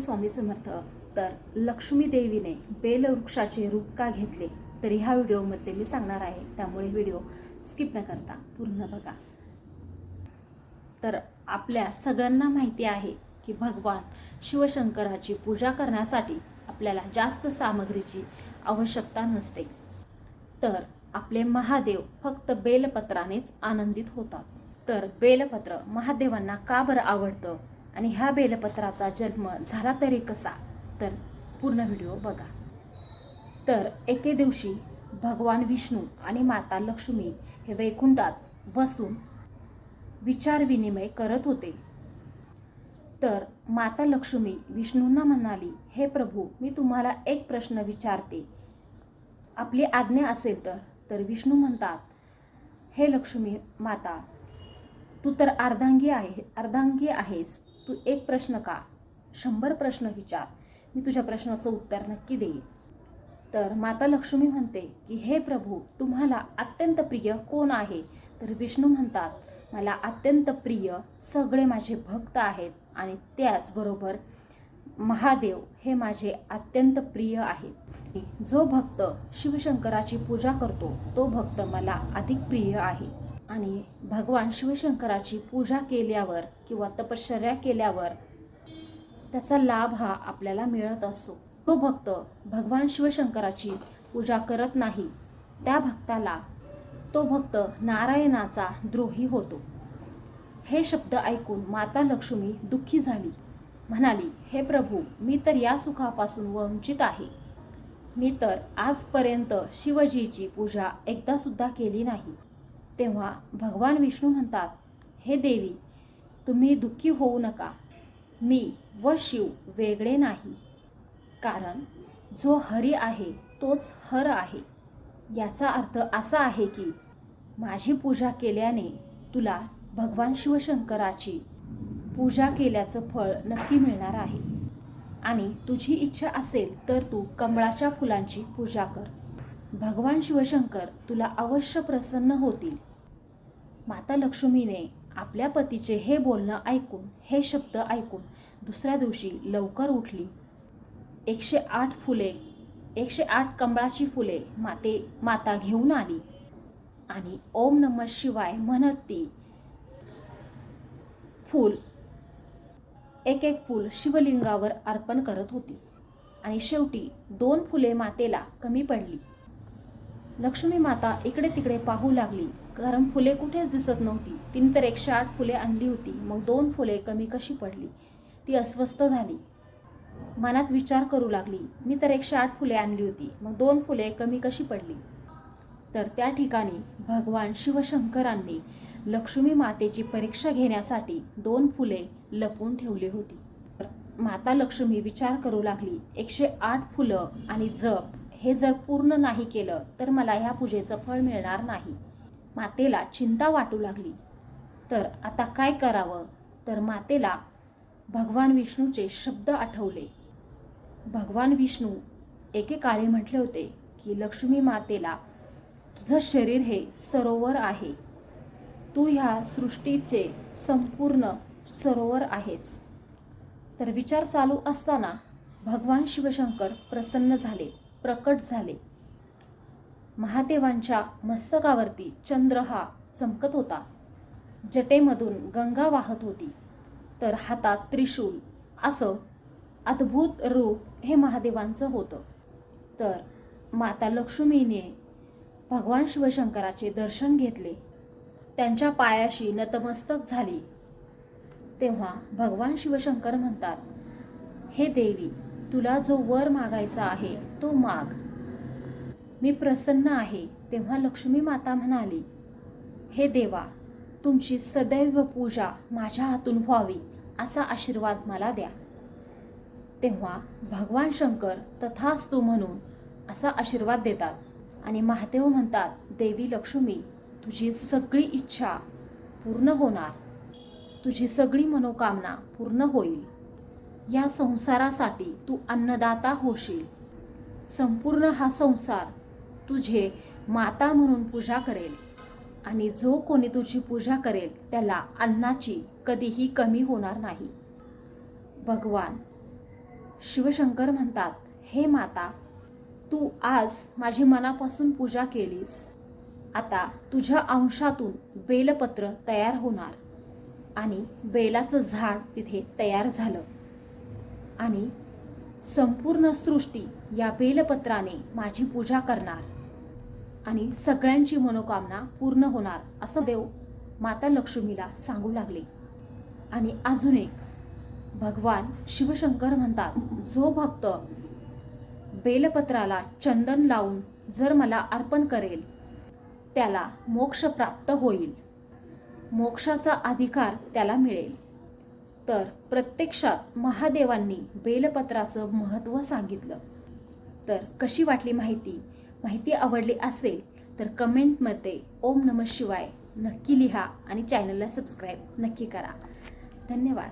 स्वामी समर्थ तर लक्ष्मी देवीने बेलवृक्षाचे रूप का घेतले तर ह्या व्हिडिओमध्ये मी सांगणार आहे. त्यामुळे व्हिडिओ स्किप न करता पूर्ण बघा. तर आपल्या सगळ्यांना माहिती आहे की भगवान शिवशंकराची पूजा करण्यासाठी आपल्याला जास्त सामग्रीची आवश्यकता नसते. तर आपले महादेव फक्त बेलपत्रानेच आनंदित होतात. तर बेलपत्र महादेवांना का बरं आवडतं? आणि ह्या बेलपत्राचा जन्म झाला तरी कसा तर पूर्ण व्हिडिओ बघा. तर एके दिवशी भगवान विष्णू आणि माता लक्ष्मी हे वैकुंठात बसून विचारविनिमय करत होते. तर माता लक्ष्मी विष्णूंना म्हणाली हे प्रभू मी तुम्हाला एक प्रश्न विचारते. आपली आज्ञा असेल तर. तर विष्णू म्हणतात हे लक्ष्मी माता तू तर अर्धांगी आहे अर्धांगी आहेस. तू एक प्रश्न का? शंभर प्रश्न विचार. मी तुझ्या प्रश्नाचं उत्तर नक्की देईन. तर माता लक्ष्मी म्हणते की हे प्रभू तुम्हाला अत्यंत प्रिय कोण आहे? तर विष्णू म्हणतात मला अत्यंत प्रिय सगळे माझे भक्त आहेत आणि त्याचबरोबर महादेव हे माझे अत्यंत प्रिय आहेत. जो भक्त शिवशंकराची पूजा करतो तो भक्त मला अधिक प्रिय आहे. आणि भगवान शिवशंकराची पूजा केल्यावर किंवा तपश्चर्या केल्यावर त्याचा लाभ हा आपल्याला मिळत असतो तो भक्त भगवान शिवशंकराची पूजा करत नाही त्या भक्ताला तो भक्त नारायणाचा द्रोही होतो. हे शब्द ऐकून माता लक्ष्मी दुःखी झाली. म्हणाली हे प्रभू मी तर या सुखापासून वंचित आहे. मी तर आजपर्यंत शिवजीची पूजा एकदा सुद्धा केली नाही. तेव्हा भगवान विष्णू म्हणतात हे देवी तुम्ही दुःखी होऊ नका. मी व शिव वेगळे नाही. कारण जो हरी आहे तोच हर आहे. याचा अर्थ असा आहे की माझी पूजा केल्याने तुला भगवान शिवशंकराची पूजा केल्याचं फळ नक्की मिळणार आहे. आणि तुझी इच्छा असेल तर तू कमळाच्या फुलांची पूजा कर. भगवान शिवशंकर तुला अवश्य प्रसन्न होतील. माता लक्ष्मीने आपल्या पतीचे हे बोलणं ऐकून हे शब्द ऐकून दुसऱ्या दिवशी लवकर उठली. एकशे आठ फुले एकशे आठ कमळाची फुले माते माता घेऊन आली. आणि ओम नम शिवाय म्हणत ती फूल एक एक फूल शिवलिंगावर अर्पण करत होती. आणि शेवटी दोन फुले मातेला कमी पडली. लक्ष्मी माता इकडे तिकडे पाहू लागली. कारण फुले कुठेच दिसत नव्हती. तिने तर एकशे आठ फुले आणली होती. मग दोन फुले कमी कशी पडली? ती अस्वस्थ झाली. मनात विचार करू लागली. मी तर एकशे आठ फुले आणली होती. मग दोन फुले कमी कशी पडली? तर त्या ठिकाणी भगवान शिवशंकरांनी लक्ष्मी मातेची परीक्षा घेण्यासाठी दोन फुले लपून ठेवली होती. माता लक्ष्मी विचार करू लागली. एकशे आठ फुलं आणि जप हे जर पूर्ण नाही केलं तर मला ह्या पूजेचं फळ मिळणार नाही. मातेला चिंता वाटू लागली. तर आता काय करावं? तर मातेला भगवान विष्णूचे शब्द आठवले. भगवान विष्णू एकेकाळी म्हटले होते की लक्ष्मी मातेला तुझं शरीर हे सरोवर आहे. तू ह्या सृष्टीचे संपूर्ण सरोवर आहेस. तर विचार चालू असताना भगवान शिवशंकर प्रसन्न झाले. प्रकट झाले. महादेवांच्या मस्तकावरती चंद्र हा चमकत होता. जटेमधून गंगा वाहत होती. तर हातात त्रिशूल असं अद्भुत रूप हे महादेवांचं होतं. तर माता लक्ष्मीने भगवान शिवशंकराचे दर्शन घेतले. त्यांच्या पायाशी नतमस्तक झाली. तेव्हा भगवान शिवशंकर म्हणतात हे देवी तुला जो वर मागायचा आहे तो माग. मी प्रसन्न आहे तेव्हा लक्ष्मी माता म्हणाली हे देवा तुमची सदैव पूजा माझ्या हातून व्हावी असा आशीर्वाद मला द्या. तेव्हा भगवान शंकर तथास्तु म्हणून असा आशीर्वाद देतात आणि महादेव म्हणतात देवी लक्ष्मी तुझी सगळी इच्छा पूर्ण होणार. तुझी सगळी मनोकामना पूर्ण होईल. या संसारासाठी तू अन्नदाता होशील. संपूर्ण हा संसार तुझे माता म्हणून पूजा करेल आणि जो कोणी तुझी पूजा करेल त्याला अन्नाची कधीही कमी होणार नाही. भगवान शिवशंकर म्हणतात हे माता तू आज माझी मनापासून पूजा केलीस. आता तुझ्या अंशातून बेलपत्र तयार होणार आणि बेलाचं झाड तिथे तयार झालं. आणि संपूर्ण सृष्टी या बेलपत्राने माझी पूजा करणार आणि सगळ्यांची मनोकामना पूर्ण होणार असं देव माता लक्ष्मीला सांगू लागले. आणि अजून एक भगवान शिवशंकर म्हणतात जो भक्त बेलपत्राला चंदन लावून जर मला अर्पण करेल त्याला मोक्ष प्राप्त होईल. मोक्षाचा अधिकार त्याला मिळेल. तर प्रत्यक्षात महादेवांनी बेलपत्राचं महत्त्व सांगितलं. तर कशी वाटली माहिती? माहिती आवडली असेल तर कमेंटमध्ये ओम नमः शिवाय नक्की लिहा आणि चॅनलला सबस्क्राईब नक्की करा. धन्यवाद.